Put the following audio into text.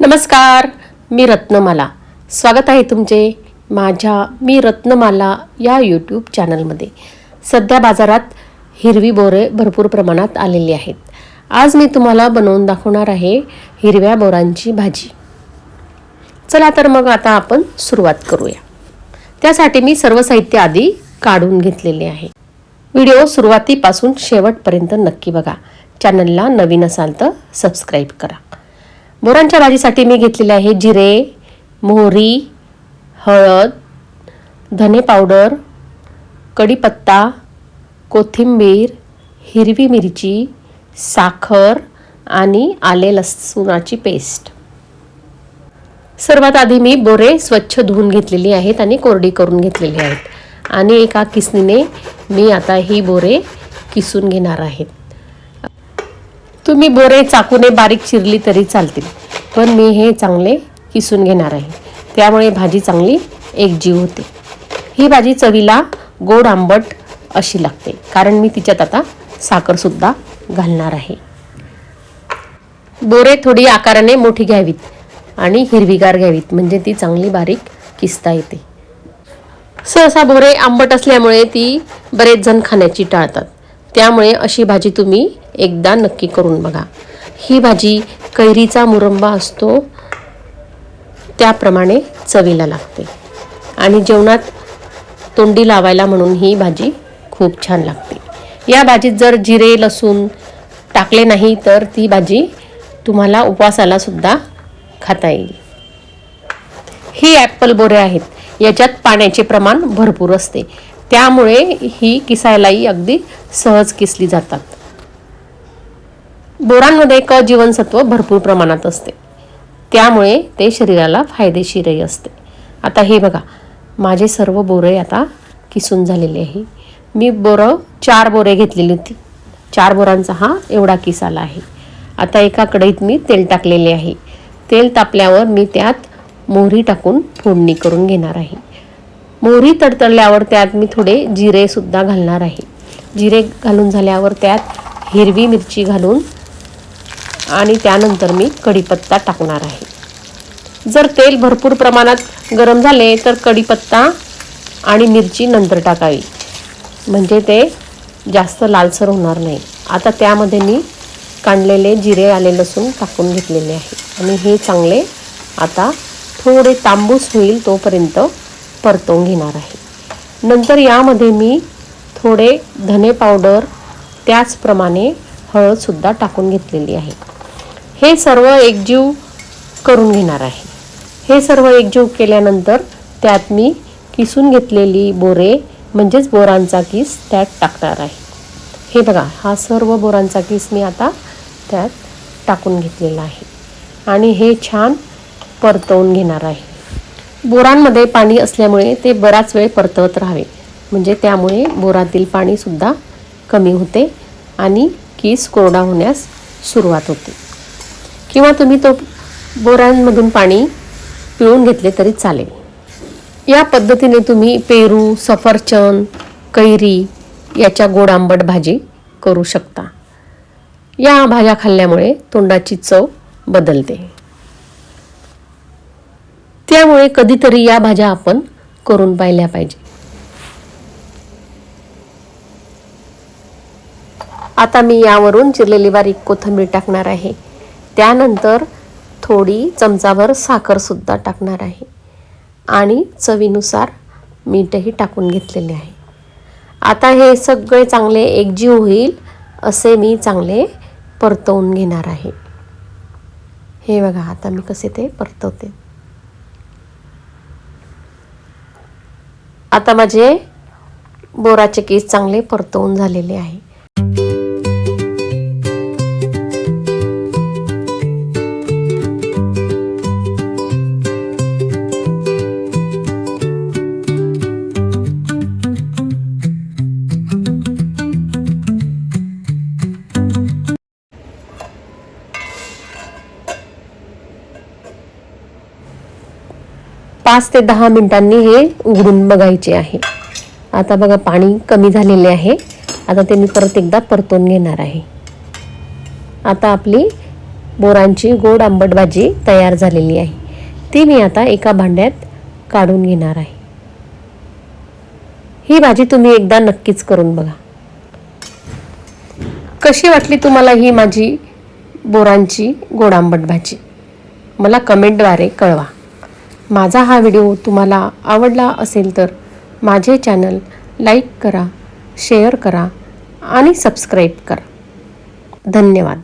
नमस्कार मी रत्नमाला. स्वागत आहे तुमचे माझ्या मी रत्नमाला या यूट्यूब चॅनलमध्ये सध्या बाजारात हिरवी बोरे भरपूर प्रमाणात आलेली आहेत. आज मी तुम्हाला बनवून दाखवणार आहे हिरव्या बोरांची भाजी. चला तर मग आता आपण सुरुवात करूया. त्यासाठी मी सर्व साहित्य आधी काढून घेतलेले आहे. व्हिडिओ सुरुवातीपासून शेवटपर्यंत नक्की बघा. चॅनलला नवीन असाल तर सबस्क्राईब करा. बोरांच्या भाजीसाठी मी घेतलेले आहे जिरे मोहरी हळद धने पावडर कढीपत्ता कोथिंबीर हिरवी मिरची साखर आणि आले लसूणाची पेस्ट. सर्वात आधी मी बोरे स्वच्छ धुवून घेतलेली आहेत आणि कोरडी करून घेतलेली आहेत. आणि एका किसनीने मी आता ही बोरे किसून घेणार आहेत तुम्ही बोरे चाकूने बारीक चिरली तरी चालतील. पण मी हे चांगले किसून घेणार आहे. त्यामुळे भाजी चांगली एकजीव होते. ही भाजी चवीला गोड आंबट अशी लागते. कारण मी तिच्यात आता साखरसुद्धा घालणार आहे. बोरे थोडी आकाराने मोठी घ्यावीत आणि हिरवीगार घ्यावीत. म्हणजे ती चांगली बारीक किसता येते. सहसा बोरे आंबट असल्यामुळे ती बरेच जण खाण्याची टाळतात. त्यामुळे अशी भाजी तुम्ही एकदा नक्की करून बघा. ही भाजी कैरीचा मुरंबा असतो त्याप्रमाणे चवीला लागते. आणि जेवणात तोंडी लावायला म्हणून ही भाजी खूप छान लागते. या भाजीत जर जिरे लसूण टाकले नाही तर ती भाजी तुम्हाला उपवासाला सुद्धा खाता येईल. ही ॲपल बोरे आहेत. याच्यात पाण्याचे प्रमाण भरपूर असते. त्यामुळे ही किसायलाही अगदी सहज किसली जातात. बोरांमध्ये क जीवनसत्व भरपूर प्रमाणात असते. त्यामुळे ते शरीराला फायदेशीरही असते. आता हे बघा माझे सर्व बोरे आता किसून झालेले आहे. मी बोरं चार बोरे घेतलेली होती. चार बोरांचा हा एवढा किस आला आहे. आता एका कढईत मी तेल टाकलेले आहे. तेल तापल्यावर मी त्यात मोहरी टाकून फोडणी करून घेणार आहे. मोहरी तडतडल्यावर त्यात मी थोडे जिरेसुद्धा घालणार आहे. जिरे घालून झाल्यावर त्यात हिरवी मिरची घालून आणि त्यानंतर मी कढीपत्ता टाकणार आहे. जर तेल भरपूर प्रमाणात गरम झाले तर कढीपत्ता आणि मिरची नंतर टाकावी. म्हणजे ते जास्त लालसर होणार नाही. आता त्यामध्ये मी काढलेले जिरे आले लसूण टाकून घेतलेले आहे. आणि हे चांगले आता थोडे तांबूस होईल तोपर्यंत परतवून घेणार आहे. नंतर यामध्ये मी थोडे धने पावडर त्याचप्रमाणे हळदसुद्धा टाकून घेतलेली आहे. हे सर्व एकजीव करून घेणार आहे. हे सर्व एकजीव केल्यानंतर त्यात मी किसून घेतलेली बोरे म्हणजेच बोरांचा किस त्यात टाकणार आहे. हे बघा हा सर्व बोरांचा किस मी आता त्यात टाकून घेतलेला आहे. आणि हे छान परतवून घेणार आहे. बोरांमध्ये पाणी असल्यामुळे ते बराच वेळ परतवत राहावे. म्हणजे त्यामुळे बोरातील पाणीसुद्धा कमी होते आणि किस कोरडा होण्यास सुरुवात होते. किंवा तुम्ही तो बोरांमधून पाणी पिळून घेतले तरी चालेल. या पद्धतीने तुम्ही पेरू सफरचंद कैरी याच्या गोड आंबट भाजी करू शकता. या भाज्या खाल्ल्यामुळे तोंडाची चव बदलते. त्यामुळे कधीतरी या भाज्या आपण करून पाहिल्या पाहिजे. आता मी यावरून चिरलेली बारीक कोथिंबीर टाकणार आहे. त्यानंतर थोडी चमचाभर साखरसुद्धा टाकणार आहे. आणि चवीनुसार मीठही टाकून घेतलेले आहे. आता हे सगळे चांगले एकजीव होईल असे मी चांगले परतवून घेणार आहे. हे बघा आता मी कसे ते परतवते. आता माझे बोराचे केस चांगले परतवून झालेले आहे. पाच ते दहा मिनिटांनी हे उघडून बघायचे आहे. आता बघा पाणी कमी झालेले आहे. आता ते मी परत एकदा परतून घेणार आहे. आता आपली बोरांची गोड आंबट भाजी तयार झालेली आहे. ती मी आता एका भांड्यात काढून घेणार आहे. ही भाजी तुम्ही एकदा नक्कीच करून बघा. कशी वाटली तुम्हाला ही माझी बोरांची गोड आंबट भाजी? मला कमेंटद्वारे कळवा. माझा हा व्हिडिओ तुम्हाला आवडला असेल तर माझे चॅनल लाईक करा शेअर करा आणि सबस्क्राईब करा. धन्यवाद.